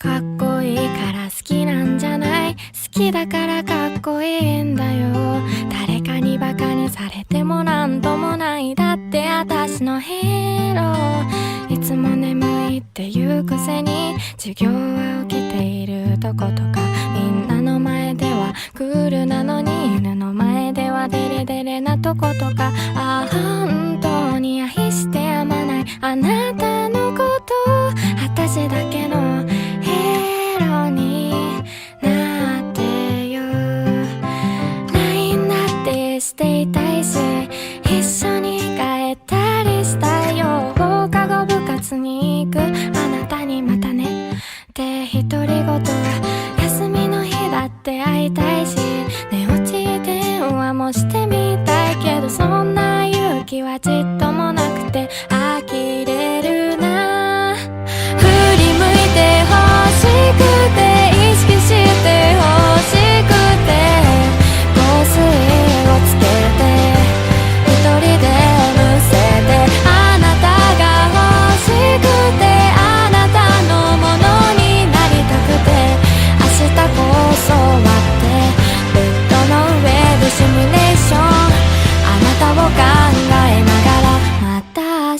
かっこいいから好きなんじゃない？好きだからかっこいいんだよ。誰かにバカにされてもなんともない。だってあたしのヘロー。いつも眠いっていうくせに授業は起きているとことか。みんなの前ではクールなのに犬の前ではデレデレなとことか。ああ本当に愛してやまない。あな wiser. He's so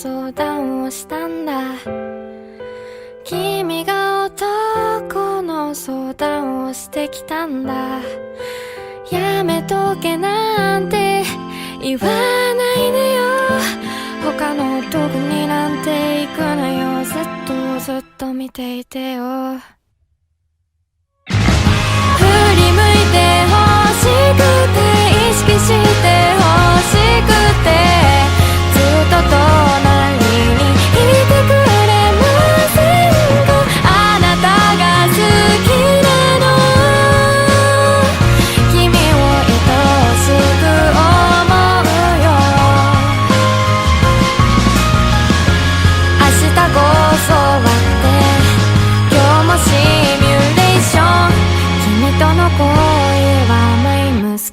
相談をしたんだ。君がダウンをしてきたんだ。やめとけなんて言わないでよ。他の男になんて行くなよ。ずっとずっと見ていてよ。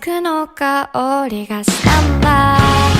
の香りがスタンバイ。